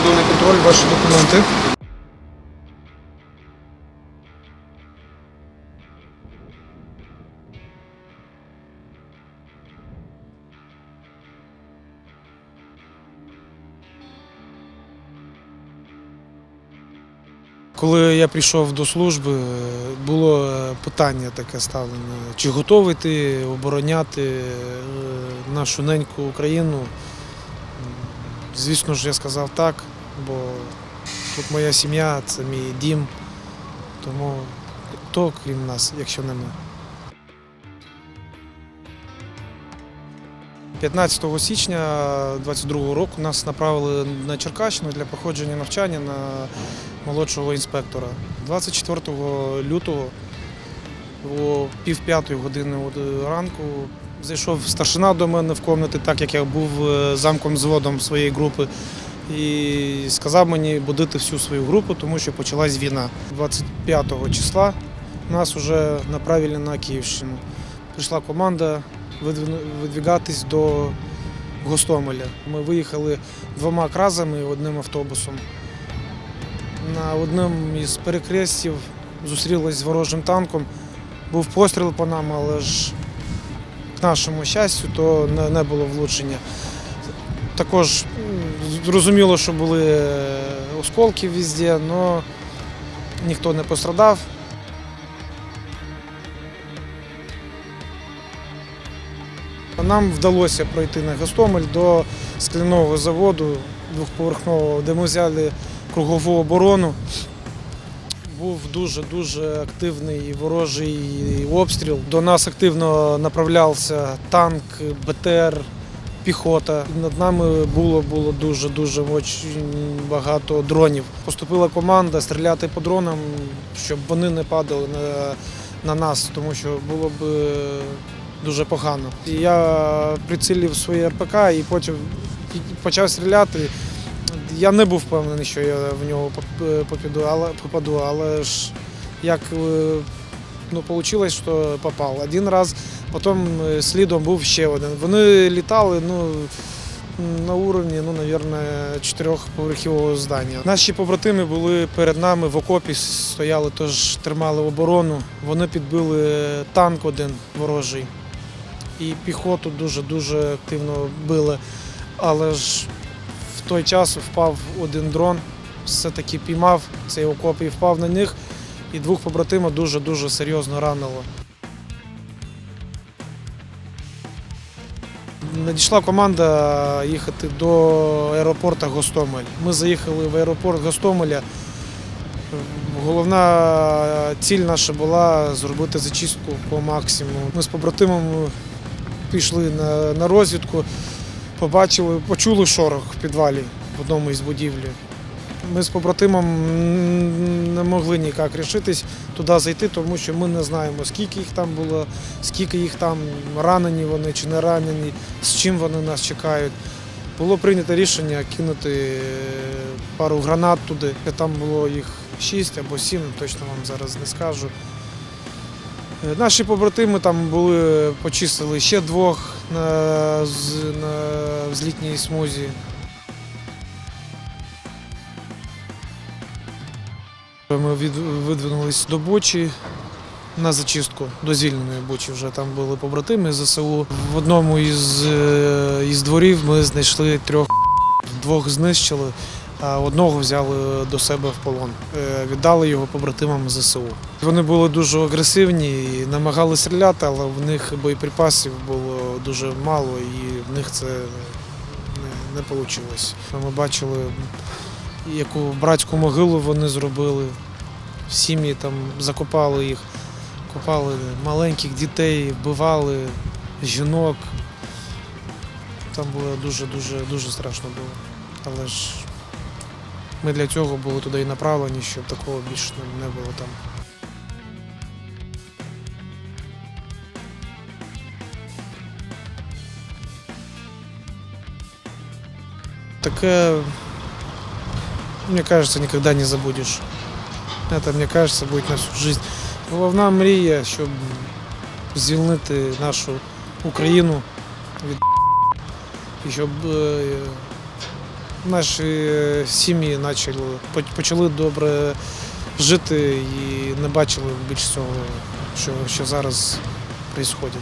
прикордонний контроль, ваші документи. Коли я прийшов до служби, було е, питання таке ставлене, чи готовий ти обороняти е, нашу неньку Україну. Звісно ж, я сказав так, бо тут моя сім'я, це мій дім. Тому хто крім нас, якщо не ми. 15 січня 22 року нас направили на Черкащину для проходження навчання на молодшого інспектора. 24 лютого о пів п'ятої години ранку зайшов старшина до мене в кімнаті, так як я був е, замком зводом своєї групи, і сказав мені будити всю свою групу, тому що почалась війна. 25 числа нас вже направили на Київщину. Прийшла команда видвігатись до Гостомеля. Ми виїхали двома кразами одним автобусом. На одному із перекрестів зустрілись з ворожим танком. Був постріл по нам, але ж нашому щастю, то не, було влучення. Також зрозуміло, що були е, осколки везде, але ніхто не пострадав. Нам вдалося пройти на Гостомель до скляного заводу двохповерхового, де ми взяли кругову оборону. Був дуже-дуже активний ворожий обстріл. До нас активно направлявся танк, БТР, піхота. Над нами було було дуже дуже багато дронів. Поступила команда стріляти по дронам, щоб вони не падали на, на нас, тому що було б е, дуже погано. Я прицілив своє РПК і потім почав стріляти. Я не був впевнений, що я в нього поп- попаду, але, попаду, але ж як е, ну, вийшло, що попав. Один раз, потім е, слідом був ще один. Вони літали ну, на уровні, ну, мабуть, чотирьохповерхового здання. Наші побратими були перед нами в окопі, стояли, тож тримали оборону. Вони підбили танк один ворожий. І піхоту дуже-дуже активно били. Але ж той час впав один дрон, все-таки піймав цей окоп і впав на них, і двох побратимів дуже-дуже серйозно ранило. Надійшла команда їхати до аеропорту Гостомель. Ми заїхали в аеропорт Гостомеля. Головна ціль наша була зробити зачистку по максимуму. Ми з побратимами пішли на розвідку, побачили, почули шорох в підвалі в одному із будівлі. Ми з побратимом не могли ніяк рішитись туди зайти, тому що ми не знаємо, скільки їх там було, скільки їх там ранені вони чи не ранені, з чим вони нас чекають. Було прийнято рішення кинути е, пару гранат туди. Там було їх шість або сім, точно вам зараз не скажу. Е, Наші побратими там були, почистили ще двох на, взлітній смузі. Ми видвинулись до Бучі на зачистку до звільненої Бучі. Вже там були побратими ЗСУ. В одному із, е, із дворів ми знайшли трьох, двох знищили, а одного взяли до себе в полон. Е, Віддали його побратимам ЗСУ. Вони були дуже агресивні і намагалися стріляти, але в них боєприпасів було дуже мало і в них це не, вийшло. Ми бачили, яку братську могилу вони зробили. Сім'ї там закопали їх, копали маленьких дітей, вбивали жінок. Там було дуже-дуже дуже страшно було. Але ж ми для цього були туди і направлені, щоб такого більше не було там. Такое, мне кажется, никогда не забудешь. Это, мне кажется, будет на всю жизнь. Головна мрія, щоб звільнити нашу Україну від і щоб е, наші сім'ї почали, добре жити і не бачили більш цього, що, що зараз відбувається.